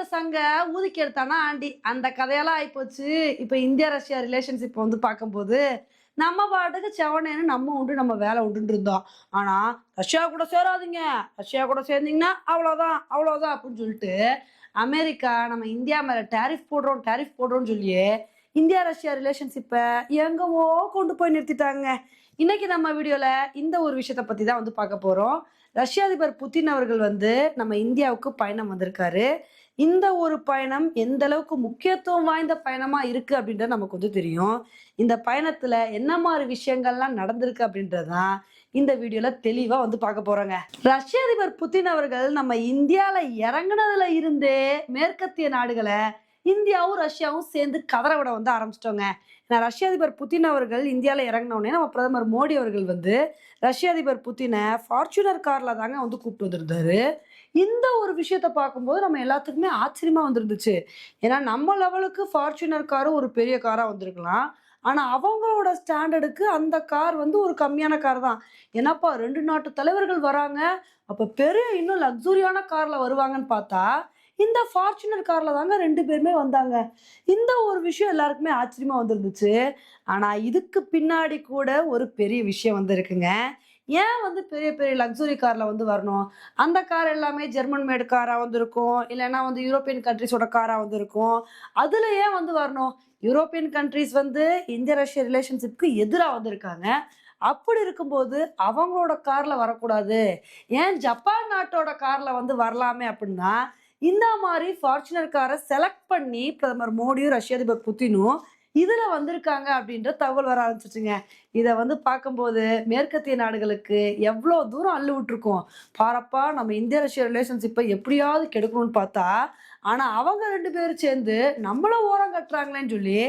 வந்த சங்க ஊதிக்கி எடுத்தானா ஆண்டி? அந்த கதையெல்லாம் ஆயிப்போச்சு. இப்போ இந்தியா ரஷ்யா ரிலேஷன்ஷிப் வந்து பார்க்கும்போது நம்ம பாட்டுக்கு செவனேன்னு நம்ம உண்டு நம்ம வேலை உண்டுன்னு இருந்தோம். ஆனா ரஷ்யா கூட சேராதீங்க. ரஷ்யா கூட சேர்ந்தீங்கன்னா அவ்வளோதான் அவ்வளோதான் அப்படின்னு சொல்லிட்டு அமெரிக்கா நம்ம இந்தியா மேல டேரிஃப் போடுறோம் டேரிஃப் போடுறோம்னு சொல்லியே இந்தியா ரஷ்யா ரிலேஷன்ஷிப்பை எங்கவோ கொண்டு போய் நிறுத்திட்டாங்க. இன்னைக்கு நம்ம வீடியோல இந்த ஒரு விஷயத்தை பத்தி தான் வந்து பார்க்க போறோம். ரஷ்ய அதிபர் புதின் அவர்கள் வந்து நம்ம இந்தியாவுக்கு பயணம் வந்திருக்காரு. இந்த ஒரு பயணம் எந்த அளவுக்கு முக்கியத்துவம் வாய்ந்த பயணமா இருக்கு அப்படின்றது நமக்கு வந்து தெரியும். இந்த பயணத்துல என்ன மாதிரி விஷயங்கள்லாம் நடந்திருக்கு அப்படின்றதான் இந்த வீடியோல தெளிவா வந்து பார்க்க போறோங்க. ரஷ்ய அதிபர் புதின் அவர்கள் நம்ம இந்தியால இறங்குனதுல இருந்தே மேற்கத்திய நாடுகளை இந்தியாவும் ரஷ்யாவும் சேர்ந்து கதற விட வந்து ஆரம்பிச்சிட்டோங்க. ஏன்னா ரஷ்ய அதிபர் புதின் அவர்கள் இந்தியாவில் இறங்கினோடனே நம்ம பிரதமர் மோடி அவர்கள் வந்து ரஷ்ய அதிபர் புத்தினை ஃபார்ச்சுனர் கார்ல தாங்க வந்து கூப்பிட்டு வந்திருந்தாரு. இந்த ஒரு விஷயத்த பார்க்கும்போது நம்ம எல்லாத்துக்குமே ஆச்சரியமா வந்துருந்துச்சு. ஏன்னா நம்ம லெவலுக்கு ஃபார்ச்சுனர் காரும் ஒரு பெரிய காரா வந்திருக்கலாம். ஆனா அவங்களோட ஸ்டாண்டர்டுக்கு அந்த கார் வந்து ஒரு கம்மியான கார் தான். ஏன்னாப்பா ரெண்டு நாட்டு தலைவர்கள் வராங்க. அப்ப பெரிய இன்னும் லக்ஸுரியான கார்ல வருவாங்கன்னு பார்த்தா இந்த ஃபார்ச்சுனர் கார்ல தாங்க ரெண்டு பேருமே வந்தாங்க. இந்த ஒரு விஷயம் எல்லாருக்குமே ஆச்சரியமா வந்துருந்துச்சு. ஆனா இதுக்கு பின்னாடி கூட ஒரு பெரிய விஷயம் வந்திருக்குங்க. ஏன் வந்து பெரிய பெரிய லக்ஸுரி காரில் வந்து வரணும்? அந்த கார் எல்லாமே ஜெர்மன் மேடு காராக வந்திருக்கும். இல்லைன்னா வந்து யூரோப்பியன் கண்ட்ரிஸோட காராக வந்திருக்கும். அதில் ஏன் வந்து வரணும்? யூரோப்பியன் கண்ட்ரிஸ் வந்து இந்திய ரஷ்ய ரிலேஷன்ஷிப்க்கு எதிராக வந்திருக்காங்க. அப்படி இருக்கும்போது அவங்களோட காரில் வரக்கூடாது. ஏன் ஜப்பான் நாட்டோட காரில் வந்து வரலாமே அப்படின்னா இந்த மாதிரி ஃபார்ச்சுனர் காரை செலக்ட் பண்ணி பிரதமர் மோடியும் ரஷ்ய அதிபர் புத்தினும் இதுல வந்திருக்காங்க அப்படின்ற தகவல் வர ஆரம்பிச்சிச்சுங்க இதை வந்து பார்க்கும்போது மேற்கத்திய நாடுகளுக்கு எவ்வளோ தூரம் அள்ளு விட்டுருக்கோம். பாரப்பா நம்ம இந்திய ரஷ்ய ரிலேஷன்ஷிப்பை எப்படியாவது கெடுக்கணும்னு பார்த்தா ஆனால் அவங்க ரெண்டு பேரும் சேர்ந்து நம்மள ஓரம் கட்டுறாங்களேன்னு சொல்லி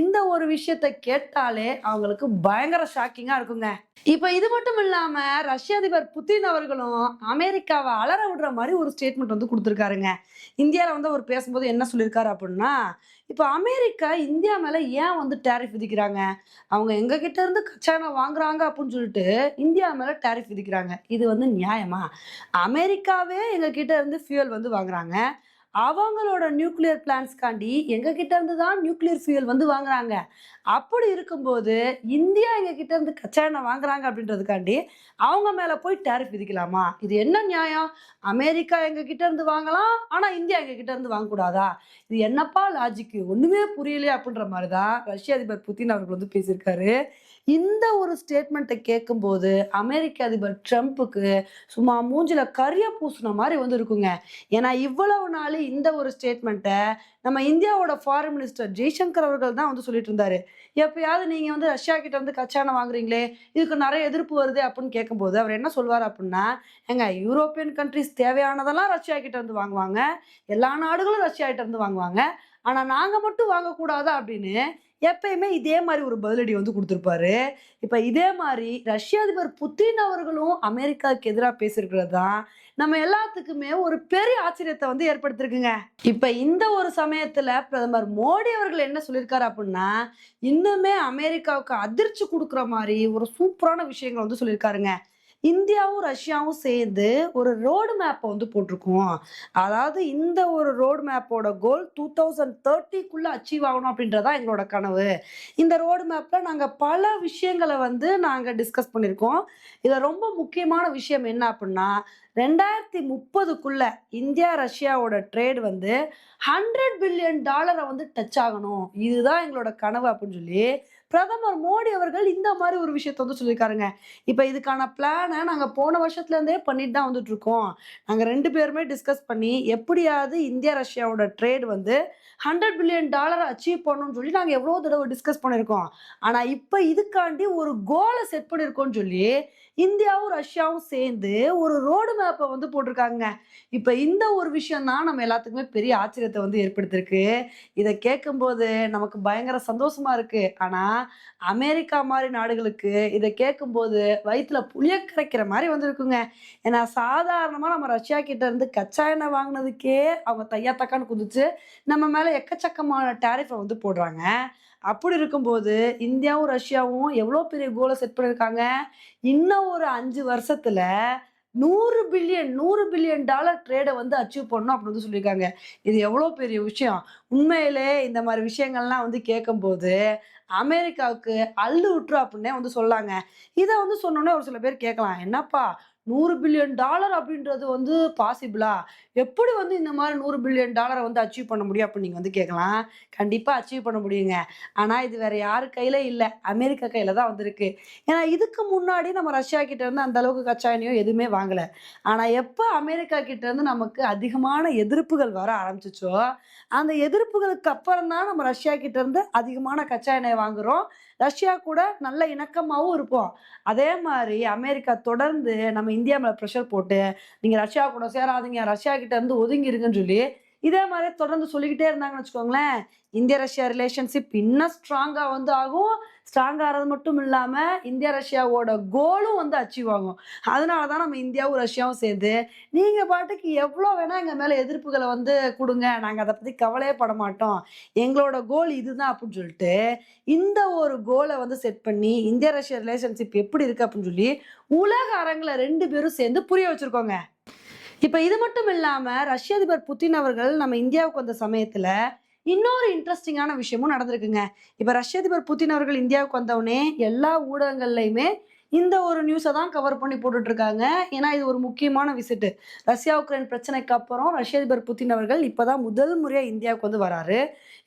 இந்த ஒரு விஷயத்த கேட்டாலே அவங்களுக்கு பயங்கர ஷாக்கிங்கா இருக்குங்க. இப்ப இது மட்டும் இல்லாம ரஷ்ய அதிபர் புதின் அவர்களும் அமெரிக்காவை அலற விடுற மாதிரி ஒரு ஸ்டேட்மெண்ட் வந்து கொடுத்துருக்காருங்க. இந்தியாவில் வந்து அவர் பேசும்போது என்ன சொல்லியிருக்காரு அப்படின்னா இப்போ அமெரிக்கா இந்தியா மேல ஏன் வந்து டேரிஃப் விதிக்கிறாங்க? அவங்க எங்க கிட்ட இருந்து கச்சா வாங்குறாங்க அப்படின்னு சொல்லிட்டு இந்தியா மேல டேரிஃப் விதிக்கிறாங்க. இது வந்து நியாயமா? அமெரிக்காவே எங்க கிட்ட இருந்து ஃபியூயல் வந்து வாங்குறாங்க. அவங்களோட நியூக்ளியர் பிளான்ஸ்காண்டி எங்க இருந்து தான் நியூக்ளியர் ஃபியூயல் வந்து வாங்குறாங்க. அப்படி இருக்கும்போது இந்தியா எங்கள் கிட்டேருந்து கச்சா எண்ணெய் வாங்குறாங்க அப்படின்றதுக்காண்டி அவங்க மேலே போய் டேரிஃப் விதிக்கலாமா? இது என்ன நியாயம்? அமெரிக்கா எங்கள் கிட்டேருந்து வாங்கலாம் ஆனால் இந்தியா எங்க இருந்து வாங்கக்கூடாதா? இது என்னப்பா லாஜிக்கு ஒன்றுமே புரியலையே அப்படின்ற மாதிரி தான் ரஷ்ய அதிபர் புதின் அவர்கள் வந்து பேசியிருக்காரு. இந்த ஒரு ஸ்டேட்மெண்ட்டை கேட்கும்போது அமெரிக்க அதிபர் ட்ரம்ப்புக்கு சும்மா மூஞ்சில கரிய பூசின மாதிரி வந்து இருக்குங்க ஏன்னா இவ்வளவு நாள் இந்த ஒரு ஸ்டேட்மெண்ட்டை நம்ம இந்தியாவோட ஃபாரின் மினிஸ்டர் ஜெய்சங்கர் அவர்கள் தான் வந்து சொல்லிட்டு இருந்தாரு. எப்பயாவது நீங்க வந்து ரஷ்யா கிட்ட வந்து கச்சான வாங்குறீங்களே இதுக்கு நிறைய எதிர்ப்பு வருது அப்படின்னு கேட்கும்போது அவர் என்ன சொல்வார் அப்படின்னா ஏங்க யூரோப்பியன் கண்ட்ரிஸ் தேவையானதெல்லாம் ரஷ்யா கிட்ட இருந்து வாங்குவாங்க எல்லா நாடுகளும் ரஷ்யா கிட்ட இருந்து வாங்குவாங்க ஆனா நாங்க மட்டும் வாங்கக்கூடாதா அப்படின்னு எப்பயுமே இதே மாதிரி ஒரு பதிலடி வந்து கொடுத்துருப்பாரு. இப்போ இதே மாதிரி ரஷ்ய அதிபர் புத்தின் அவர்களும் அமெரிக்காவுக்கு எதிராக பேசியிருக்கிறது தான் நம்ம எல்லாத்துக்குமே ஒரு பெரிய ஆச்சரியத்தை வந்து ஏற்படுத்திருக்குங்க இப்போ இந்த ஒரு சமயத்தில் பிரதமர் மோடி அவர்கள் என்ன சொல்லியிருக்காரு அப்படின்னா இன்னுமே அமெரிக்காவுக்கு அதிர்ச்சி கொடுக்குற மாதிரி ஒரு சூப்பரான விஷயங்கள் வந்து சொல்லியிருக்காருங்க. இந்தியாவும் ரஷ்யாவும் சேர்ந்து ஒரு ரோடு மேப்பை வந்து போட்டிருக்கோம். அதாவது இந்த ஒரு ரோடு மேப்போட கோல் டூ தௌசண்ட் தேர்ட்டிக்குள்ளே அச்சீவ் ஆகணும் அப்படின்றதா எங்களோட கனவு. இந்த ரோடு மேப்பில் நாங்கள் பல விஷயங்களை வந்து நாங்கள் டிஸ்கஸ் பண்ணியிருக்கோம். இதில் ரொம்ப முக்கியமான விஷயம் என்ன அப்படின்னா ரெண்டாயிரத்தி முப்பதுக்குள்ள இந்தியா ரஷ்யாவோட ட்ரேட் வந்து ஹண்ட்ரட் பில்லியன் டாலரை வந்து டச் ஆகணும். இதுதான் எங்களோட கனவு அப்படின்னு சொல்லி பிரதமர் மோடி அவர்கள் இந்த மாதிரி ஒரு விஷயத்த வந்து சொல்லியிருக்காருங்க. இப்போ இதுக்கான பிளானை நாங்கள் போன வருஷத்துலேருந்தே பண்ணிட்டு தான் வந்துட்டு இருக்கோம் நாங்கள் ரெண்டு பேருமே டிஸ்கஸ் பண்ணி எப்படியாவது இந்தியா ரஷ்யாவோட ட்ரேட் வந்து ஹண்ட்ரட் பில்லியன் டாலரை அச்சீவ் பண்ணணும்னு சொல்லி நாங்கள் எவ்வளோ தடவை டிஸ்கஸ் பண்ணியிருக்கோம். ஆனால் இப்போ இதுக்காண்டி ஒரு கோலை செட் பண்ணியிருக்கோம்னு சொல்லி இந்தியாவும் ரஷ்யாவும் சேர்ந்து ஒரு ரோடு அப்போ வந்து போட்டிருக்காங்க. இப்போ இந்த ஒரு விஷயம் தான் நம்ம எல்லாத்துக்குமே பெரிய ஆச்சரியத்தை வந்து ஏற்படுத்தியிருக்கு இதை கேட்கும்போது நமக்கு பயங்கர சந்தோஷமா இருக்கு. ஆனா அமெரிக்கா மாதிரி நாடுகளுக்கு இதை கேட்கும்போது வயிற்றுல புளிய கரைக்கிற மாதிரி வந்திருக்குங்க. ஏன்னா சாதாரணமா நம்ம ரஷ்யா கிட்ட இருந்து கச்சா எண்ணெய் வாங்கினதுக்கே அவங்க தையா தக்கான்னு குதிச்சு நம்ம மேல எக்கச்சக்கமான டேரிஃபை வந்து போடுறாங்க. அப்படி இருக்கும்போது இந்தியாவும் ரஷ்யாவும் எவ்வளோ பெரிய கோலை செட் பண்ணியிருக்காங்க இன்னும் ஒரு அஞ்சு வருஷத்தில் நூறு பில்லியன் நூறு பில்லியன் டாலர் ட்ரேடை வந்து அச்சீவ் பண்ணணும் அப்படின்னு வந்து சொல்லியிருக்காங்க. இது எவ்வளோ பெரிய விஷயம்? உண்மையிலே இந்த மாதிரி விஷயங்கள்லாம் வந்து கேட்கும்போது அமெரிக்காவுக்கு அள்ளு விட்டுரு அப்படின்னே வந்து சொல்லாங்க. இதை வந்து சொன்னோன்னே ஒரு சில பேர் கேட்கலாம். என்னப்பா? நூறு பில்லியன் டாலர் அப்படின்றது வந்து பாசிபிளா எப்படி வந்து இந்த மாதிரி நூறு பில்லியன் டாலரை வந்து அச்சீவ் பண்ண முடியும் அப்படின்னு நீங்கள் வந்து கேட்கலாம். கண்டிப்பாக அச்சீவ் பண்ண முடியுங்க. ஆனால் இது வேற யார் கையில இல்லை. அமெரிக்கா கையில தான் வந்திருக்கு. ஏன்னா இதுக்கு முன்னாடி நம்ம ரஷ்யா கிட்ட இருந்து அந்த அளவுக்கு கச்சா எண்ணெயோ எதுவுமே வாங்கலை. ஆனால் எப்போ அமெரிக்கா கிட்ட இருந்து நமக்கு அதிகமான எதிர்ப்புகள் வர ஆரம்பிச்சிச்சோ அந்த எதிர்ப்புகளுக்கு அப்புறம் தான் நம்ம ரஷ்யா கிட்ட இருந்து அதிகமான கச்சா எண்ணெய் வாங்குறோம். ரஷ்யா கூட நல்ல இணக்கமாகவும் இருப்போம். அதே மாதிரி அமெரிக்கா தொடர்ந்து நம்ம இந்தியா மேலே ப்ரெஷர் போட்டு நீங்கள் ரஷ்யா கூட சேராதீங்க ரஷ்யா கிட்ட இருந்து ஒதுங்கிருங்கன்னு சொல்லி இதே மாதிரி தொடர்ந்து சொல்லிக்கிட்டே இருந்தாங்கன்னு வச்சுக்கோங்களேன். இந்திய ரஷ்யா ரிலேஷன்ஷிப் இன்னும் ஸ்ட்ராங்காக வந்து ஆகும். ஸ்ட்ராங் ஆகிறது மட்டும் இல்லாமல் இந்தியா ரஷ்யாவோட கோலும் வந்து அச்சீவ் ஆகும். அதனால தான் நம்ம இந்தியாவும் ரஷ்யாவும் சேர்ந்து நீங்கள் பாட்டுக்கு எவ்வளோ வேணால் எங்கள் மேலே எதிர்ப்புகளை வந்து கொடுங்க. நாங்கள் அதை பற்றி கவலையே பட மாட்டோம். எங்களோட கோல் இதுதான் அப்படின்னு சொல்லிட்டு இந்த ஒரு கோலை வந்து செட் பண்ணி இந்தியா ரஷ்யா ரிலேஷன்ஷிப் எப்படி இருக்கு அப்படின்னு சொல்லி உலக அரங்கில் ரெண்டு பேரும் சேர்ந்து புரிய வச்சுருக்கோங்க. இப்போ இது மட்டும் இல்லாமல் ரஷ்ய அதிபர் புத்தின் அவர்கள் நம்ம இந்தியாவுக்கு வந்த சமயத்தில் இன்னொரு இன்ட்ரெஸ்டிங்கான விஷயமும் நடந்திருக்குங்க. இப்போ ரஷ்ய அதிபர் புதின் அவர்கள் இந்தியாவுக்கு வந்தவுடனே எல்லா ஊடகங்கள்லையுமே இந்த ஒரு நியூஸை தான் கவர் பண்ணி போட்டுட்டு இருக்காங்க ஏன்னா இது ஒரு முக்கியமான விசிட்டு ரஷ்யா உக்ரைன் பிரச்சனைக்கு அப்புறம் ரஷ்ய அதிபர் புதின் அவர்கள் இப்போதான் முதல் முறையாக இந்தியாவுக்கு வந்து வராரு.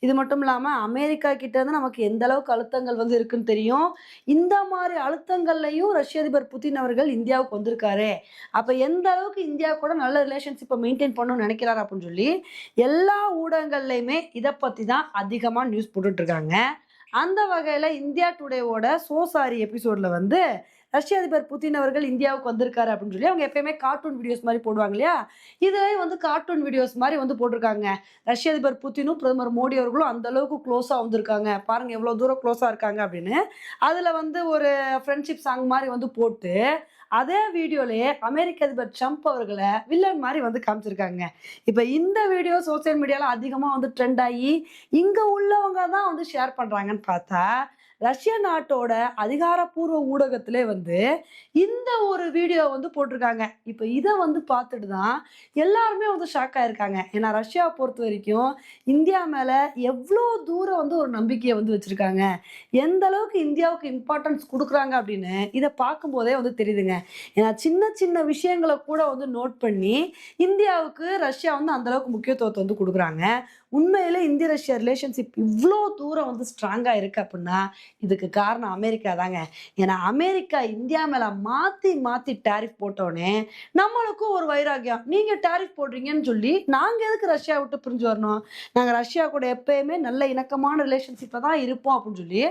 இது மட்டும் இல்லாமல் அமெரிக்கா கிட்டேருந்து நமக்கு எந்த அளவுக்கு அழுத்தங்கள் வந்து இருக்குன்னு தெரியும். இந்த மாதிரி அழுத்தங்கள்லையும் ரஷ்ய அதிபர் புதின் அவர்கள் இந்தியாவுக்கு வந்திருக்காரு. அப்போ எந்த அளவுக்கு இந்தியா கூட நல்ல ரிலேஷன்ஷிப்பை மெயின்டைன் பண்ணணும்னு நினைக்கிறாரு அப்படின்னு சொல்லி எல்லா ஊடகங்கள்லையுமே இதை பற்றி தான் அதிகமாக நியூஸ் போட்டுட்ருக்காங்க. அந்த வகையில் இந்தியா டுடேவோட சோசாரி எபிசோடில் வந்து ரஷ்ய அதிபர் புதின் அவர்கள் இந்தியாவுக்கு வந்திருக்காரு அப்படின்னு சொல்லி அவங்க எப்பயுமே கார்ட்டூன் வீடியோஸ் மாதிரி போடுவாங்க இல்லையா? இதுலேயும் வந்து கார்ட்டூன் வீடியோஸ் மாதிரி வந்து போட்டிருக்காங்க. ரஷ்ய அதிபர் புதினும் பிரதமர் மோடி அவர்களும் அந்த அளவுக்கு க்ளோஸாக வந்திருக்காங்க. பாருங்க எவ்வளோ தூரம் க்ளோஸாக இருக்காங்க அப்படின்னு. அதில் வந்து ஒரு ஃப்ரெண்ட்ஷிப் சாங் மாதிரி வந்து போட்டு அதே வீடியோலயே அமெரிக்க அதிபர் ட்ரம்ப் அவர்களை வில்லன் மாதிரி வந்து காமிச்சிருக்காங்க. இப்போ இந்த வீடியோ சோசியல் மீடியாவில் அதிகமாக வந்து ட்ரெண்ட் ஆகி இங்கே உள்ளவங்க தான் வந்து ஷேர் பண்ணுறாங்கன்னு பார்த்தா ரஷ்ய நாட்டோட அதிகாரப்பூர்வ ஊடகத்திலே வந்து இந்த ஒரு வீடியோ வந்து போட்டிருக்காங்க. இப்போ இதை வந்து பார்த்துட்டு தான் எல்லாருமே வந்து ஷாக் ஆயிருக்காங்க. ஏன்னா ரஷ்யாவை பொறுத்த வரைக்கும் இந்தியா மேலே எவ்வளோ தூரம் வந்து ஒரு நம்பிக்கையை வந்து வச்சுருக்காங்க. எந்த அளவுக்கு இந்தியாவுக்கு இம்பார்ட்டன்ஸ் கொடுக்குறாங்க அப்படின்னு இதை பார்க்கும்போதே வந்து தெரியுதுங்க. ஏன்னா சின்ன சின்ன விஷயங்களை கூட வந்து நோட் பண்ணி இந்தியாவுக்கு ரஷ்யா வந்து அந்தளவுக்கு முக்கியத்துவத்தை வந்து கொடுக்குறாங்க. உண்மையிலே இந்திய ரஷ்யா ரிலேஷன்ஷிப் இவ்வளோ தூரம் வந்து ஸ்ட்ராங்காக இருக்குது அப்படின்னா இதுக்கு காரணம் அமெரிக்கா தாங்க. ஏன்னா அமெரிக்கா இந்தியா மேலே மாற்றி மாற்றி டேரிஃப் போட்டோடனே நம்மளுக்கும் ஒரு வைராக்கியம். நீங்கள் டேரிஃப் போடுறீங்கன்னு சொல்லி நாங்கள் எதுக்கு ரஷ்யா விட்டு பிரிஞ்சு வரணும்? நாங்கள் ரஷ்யா கூட எப்பயுமே நல்ல இணக்கமான ரிலேஷன்ஷிப்பை தான் இருப்போம் அப்படின்னு சொல்லி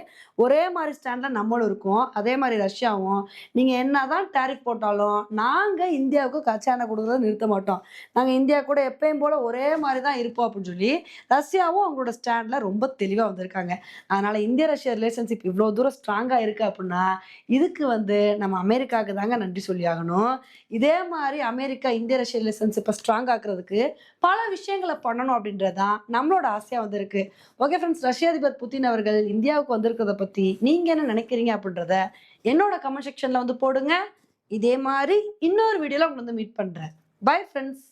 ஒரே மாதிரி ஸ்டாண்டில் நம்மளும் இருக்கோம். அதே மாதிரி ரஷ்யாவும். நீங்கள் என்ன தான் டேரிஃப் போட்டாலும் நாங்கள் இந்தியாவுக்கு கச்சானை கொடுக்குறத நிறுத்த மாட்டோம். நாங்கள் இந்தியா கூட எப்பயும் போல் ஒரே மாதிரி தான் இருப்போம் அப்படின்னு சொல்லி ரஷ்யாவும் அவங்களோட ஸ்டாண்டில் ரொம்ப தெளிவாக வந்திருக்காங்க. அதனால் இந்திய ரஷ்யா ரிலேஷன்ஷிப் இவ்வளோ தூரம் ஸ்ட்ராங்காக இருக்குது அப்படின்னா இதுக்கு வந்து நம்ம அமெரிக்காவுக்கு தாங்க நன்றி சொல்லி ஆகணும். இதே மாதிரி அமெரிக்கா இந்திய ரஷ்ய ரிலேஷன்ஷிப்பை ஸ்ட்ராங் ஆக்குறதுக்கு பல விஷயங்களை பண்ணணும் அப்படின்றது தான் நம்மளோட ஆசையாக வந்திருக்கு. ஓகே ஃப்ரெண்ட்ஸ் ரஷ்ய அதிபர் புதின் அவர்கள் இந்தியாவுக்கு வந்திருக்கிறத பற்றி நீங்கள் என்ன நினைக்கிறீங்க அப்படின்றத என்னோட கமெண்ட் செக்ஷனில் வந்து போடுங்க. இதே மாதிரி இன்னொரு வீடியோவில் உங்களை வந்து மீட் பண்ணுறேன் பை ஃப்ரெண்ட்ஸ்